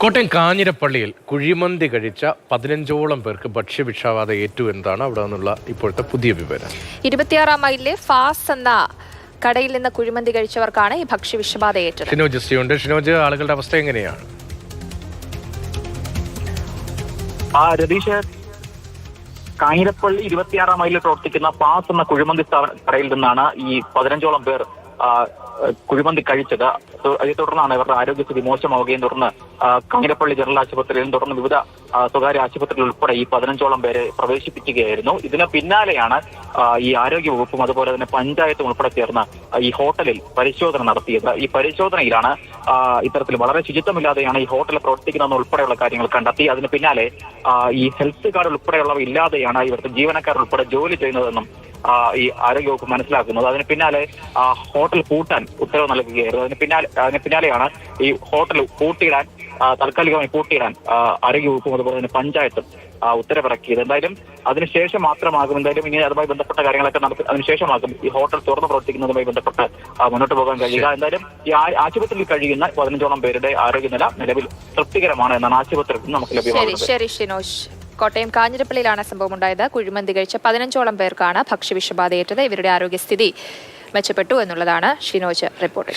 കോട്ടയം കാഞ്ഞിരപ്പള്ളിയിൽ കുഴിമന്തി കഴിച്ച പതിനഞ്ചോളം പേർക്ക് ഭക്ഷ്യവിഷാബാധ ഏറ്റു എന്നതാണ് അവിടെ നിന്നുള്ള ഇപ്പോഴത്തെ പുതിയ വിവരം. ഇരുപത്തിയാറാം മൈലിലെ ഫാസ് എന്ന കടയിൽ നിന്ന് കുഴിമന്തി കഴിച്ചവർക്കാണ് ഈ ഭക്ഷ്യവിഷബാധ ഏറ്റത്. ഷിനോജ് ഉണ്ട് ഷിനോജ് ആളുകളുടെ അവസ്ഥ എങ്ങനെയാണ്? ആ രതീഷ് കാഞ്ഞിരപ്പള്ളി ഇരുപത്തിയാറാം മൈലിൽ പ്രവർത്തിക്കുന്ന പാസ് എന്ന കുഴിമന്തി സ്ഥാപന കടയിൽ നിന്നാണ് ഈ പതിനഞ്ചോളം പേർ കുഴിമന്തി കഴിച്ചത്. തു- അതേ തുടർന്നാണ് ഇവരുടെ ആരോഗ്യസ്ഥിതി മോശമാവുകയും തുടർന്ന് കാഞ്ഞിരപ്പള്ളി ജനറൽ ആശുപത്രിയിലും തുടർന്ന് വിവിധ സ്വകാര്യ ആശുപത്രികൾ ഉൾപ്പെടെ ഈ പതിനഞ്ചോളം പേരെ പ്രവേശിപ്പിക്കുകയായിരുന്നു. ഇതിന് പിന്നാലെയാണ് ഈ ആരോഗ്യ വകുപ്പും അതുപോലെ തന്നെ പഞ്ചായത്തും ഉൾപ്പെടെ ചേർന്ന് ഈ ഹോട്ടലിൽ പരിശോധന നടത്തിയത്. ഈ പരിശോധനയിലാണ് ഇത്തരത്തിൽ വളരെ ശുചിത്വമില്ലാതെയാണ് ഈ ഹോട്ടൽ പ്രവർത്തിക്കുന്നതെന്ന് ഉൾപ്പെടെയുള്ള കാര്യങ്ങൾ കണ്ടെത്തി. അതിന് പിന്നാലെ ഈ ഹെൽത്ത് കാർഡ് ഉൾപ്പെടെയുള്ളവ ഇല്ലാതെയാണ് ഇവിടുത്തെ ജീവനക്കാർ ഉൾപ്പെടെ ജോലി ചെയ്യുന്നതെന്നും ഈ ആരോഗ്യവകുപ്പ് മനസ്സിലാക്കുന്നത്. അതിന് പിന്നാലെ ആ, ഹോട്ടൽ പൂട്ടാൻ ഉത്തരവ് നൽകുകയായിരുന്നു. അതിന് പിന്നാലെ അതിന് പിന്നാലെയാണ് ഈ ഹോട്ടൽ പൂട്ടിയിടാൻ താൽക്കാലികമായി പൂട്ടിയിടാൻ ആരോഗ്യവകുപ്പും അതുപോലെ തന്നെ പഞ്ചായത്തും ഉത്തരവിറക്കിയത്. എന്തായാലും അതിനുശേഷം മാത്രമാകും എന്തായാലും ഇനി അതുമായി ബന്ധപ്പെട്ട കാര്യങ്ങളൊക്കെ നടത്തി അതിനുശേഷമാകും ഈ ഹോട്ടൽ തുറന്നു പ്രവർത്തിക്കുന്നതുമായി ബന്ധപ്പെട്ട് മുന്നോട്ട് പോകാൻ കഴിയുക. എന്തായാലും ഈ ആശുപത്രിയിൽ കഴിയുന്ന പതിനഞ്ചോളം പേരുടെ ആരോഗ്യനില നിലവിൽ തൃപ്തികരമാണ് എന്നാണ് ആശുപത്രിയിൽ നിന്ന് നമുക്ക് ലഭ്യമാകുന്നത്. കോട്ടയം കാഞ്ഞിരപ്പള്ളിയിലാണ് സംഭവം ഉണ്ടായത് കുഴിമന്തി കഴിച്ച പതിനഞ്ചോളം പേർക്കാണ് ഭക്ഷ്യ വിഷബാധയേറ്റത് ഇവരുടെ ആരോഗ്യസ്ഥിതി മെച്ചപ്പെട്ടു എന്നുള്ളതാണ് ഷിനോജ് റിപ്പോർട്ട്.